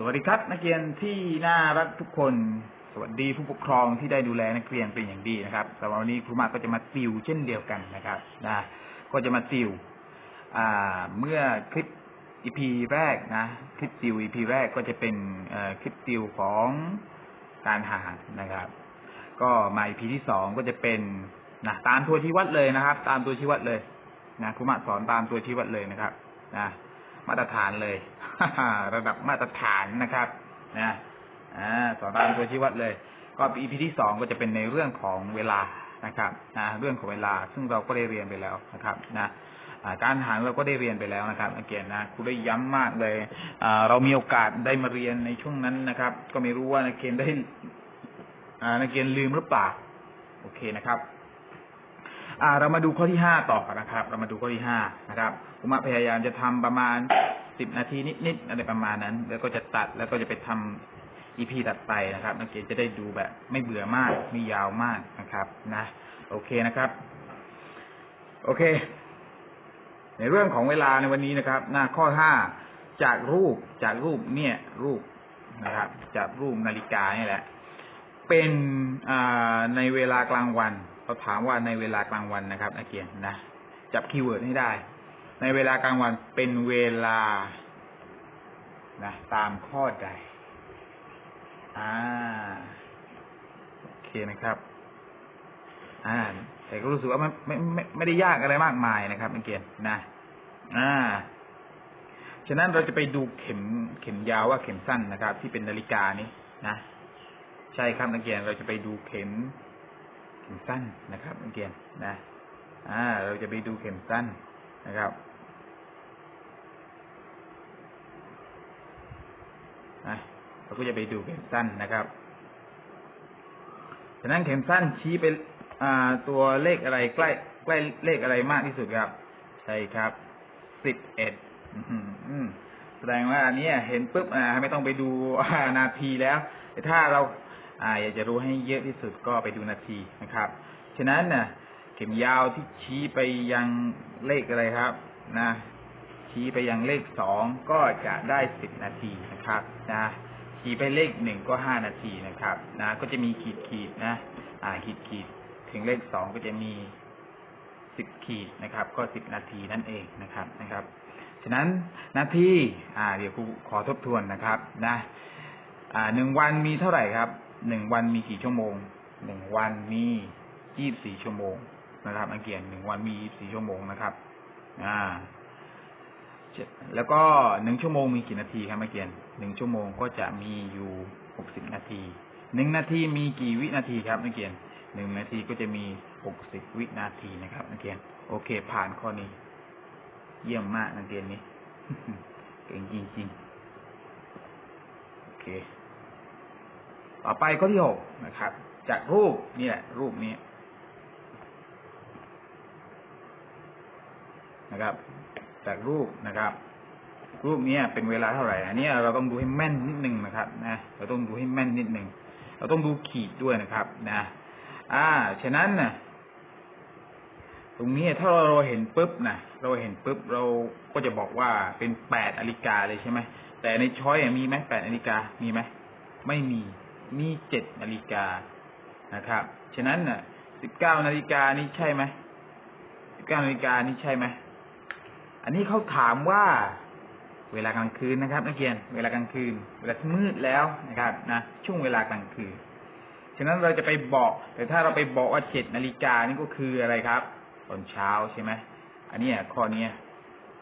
สวัสดีครับ นักเรียนที่น่ารักทุกคน สวัสดีผู้ปกครองที่ได้ดูแลนักเรียนเป็นอย่างดีนะครับสำหรับวันนี้ครูมาก็จะมาติวเช่นเดียวกันนะครับนะก็จะมาติวอ่าเมื่อคลิป EP แรกนะคลิปติว EP แรกก็จะเป็นคลิปติวของการหานะครับ ก็มา EP ที่สองก็จะเป็นนะตามตัวชี้วัดเลยนะครับ ตามตัวชี้วัดเลยนะครูมาสอนตามตัวชี้วัดเลยนะครับนะ มาตรฐานเลยระดับมาตรฐานนะครับนะอ่าสอนตามตัวชี้วัดเลย ก็ EP ที่สองก็จะเป็นในเรื่องของเวลานะครับนะเรื่องของเวลาซึ่งเราก็ได้เรียนไปแล้วนะครับนะการหารเราก็ได้เรียนไปแล้วนะครับนักเรียนนะครูได้ย้ำมากเลยอ่าเรามีโอกาสได้มาเรียนในช่วงนั้นนะครับ ก็ไม่รู้ว่านักเรียนได้นักเรียนลืมหรือเปล่าโอเคนะครับ อ่า เรามาดูข้อที่ห้าต่อนะครับ เรามาดูข้อที่ห้านะครับผมพยายามจะทำประมาณสิบนาทีนิดๆอะไรประมาณนั้น แล้วก็จะตัดแล้วก็จะไปทำอีพีตัดไปนะครับ นักเรียนจะได้ดูแบบ ไม่เบื่อมากไม่ยาวมากนะครับ นะ โอเคนะครับ โอเค ในเรื่องของเวลาในวันนี้นะครับ หน้าข้อห้าจากรูปจากรูปเนี่ย รูปนะครับ จากรูปนาฬิกานี่แหละ เป็นอ่าในเวลากลางวัน เราถามว่าในเวลากลางวันนะครับนักเรียนนะจับคีย์เวิร์ดให้ได้ ในเวลากลางวันเป็นเวลานะตามข้อใด อ่าโอเคนะครับ อ่า แต่ก็รู้สึกว่ามันไม่ไม่ไม่ได้ยากอะไรมากมายนะครับนักเรียนนะ อ่าฉะนั้นเราจะไปดูเข็มเข็มยาวว่าเข็มสั้นนะครับ ที่เป็นนาฬิกานี้นะ ใช่ครับนักเรียนเราจะไปดูเข็ม สั้นนะครับนักเรียนนะอ่า เราจะไปดูเข็มสั้นนะครับเราก็จะไปดูเข็มสั้นนะครับฉะนั้นเข็มสั้นชี้ไปอ่าตัวเลขอะไรใกล้ ใกล้เลขอะไรมากที่สุดครับ ใช่ครับสิบเอ็ดแสดงว่าอันนี้เห็นปุ๊บอ่าไม่ต้องไปดูนาทีแล้วแต่ถ้าเรา อ่าอยากจะรู้ให้เยอะที่สุดก็ไปดูนาทีนะครับ ฉะนั้นน่ะเข็มยาวที่ชี้ไปยังเลขอะไรครับ นะ ชี้ไปยังเลขสองก็จะได้สิบนาทีนะครับ นะชี้ไปเลขหนึ่งก็ห้านาทีนะครับ นะ ก็จะมีขีดขีดนะ อ่าขีดขีดถึงเลขสองก็จะมีสิบขีดนะครับ ก็สิบนาทีนั่นเองนะครับนะครับ ฉะนั้นนาทีอ่า เดี๋ยวครูขอทบทวนนะครับ นะ อ่าหนึ่งวันมีเท่าไหร่ครับ หนึ่งวันมีกี่ชั่วโมง หนึ่งวันมียี่บสี่ชั่วโมงนะครับอังเกียนหนึ่งวันมียี่บสี่ชั่วโมงนะครับ อ่าแล้วก็หนึ่งชั่วโมงมีกี่นาทีครับนักเรียนหนึ่งชั่วโมงก็จะมีอยู่หกสิบนาทีหนึ่งนาทีมีกี่วินาทีครับนักเรียนหนึ่งนาทีก็จะมีหกสิบวินาทีนะครับนักเรียนโอเค ผ่านข้อนี้ เยี่ยมมากนักเรียนนี้ เก่งจริงๆ โอเค ต่อไปข้อที่หกนะครับ จากรูปนี่แหละรูปนี้นะครับ จากรูปนะครับ รูปนี้เป็นเวลาเท่าไหร่ อันนี้เราต้องดูให้แม่นนิดนึงนะครับนะเราต้องดูให้แม่นนิดนึงเราต้องดูขีดด้วยนะครับ นะ อ่าฉะนั้นนะตรงนี้ถ้าเราเห็นปุ๊บนะเราเห็นปุ๊บเราก็จะบอกว่าเป็นแปดนาฬิกาเลยใช่ไหมแต่ในช้อยมีไหมแปดนาฬิกามีไหมไม่มี มีเจ็ดนาฬิกานะครับ ฉะนั้นน่ะสิบเก้านาฬิกานี่ใช่ไหมสิบเก้านาฬิกานี่ใช่ไหมอันนี้เขาถามว่าเวลากลางคืนนะครับนักเรียน เวลากลางคืน เวลามืดแล้วนะครับนะช่วงเวลากลางคืน ฉะนั้นเราจะไปบอก แต่ถ้าเราไปบอกว่าเจ็ดนาฬิกานี่ก็คืออะไรครับ ตอนเช้าใช่ไหมอันนี้ข้อนี้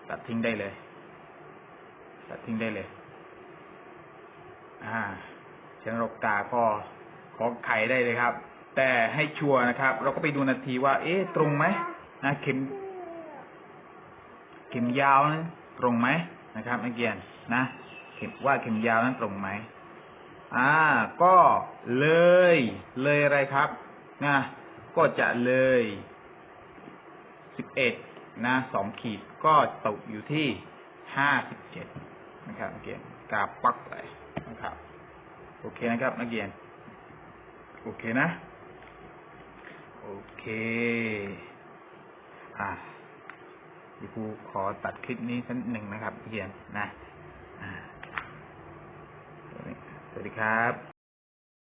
ตัดทิ้งได้เลย ตัดทิ้งได้เลย อ่า ฉะนั้นเรากาข้อขอไขได้เลยครับ แต่ให้ชัวร์นะครับ เราก็ไปดูนาทีว่า เอ๊ะตรงไหมนะเข็ม เข็มยาวนั้นตรงไหมนะครับนักเรียนนะเข็มว่าเข็มยาวนั้นตรงไหมอ่า ก็เลย เลยอะไรครับนะก็จะเลยสิบเอ็ดนะสองขีดก็ตกอยู่ที่ห้าสิบเจ็ดนะครับนักเรียนกาปักเลยนะครับ โอเคนะครับ นักเรียน โอเคนะ โอเค อ่าเดี๋ยวครูขอตัดคลิปนี้สักหนึ่งนะครับนักเรียนนะสวัสดีครับ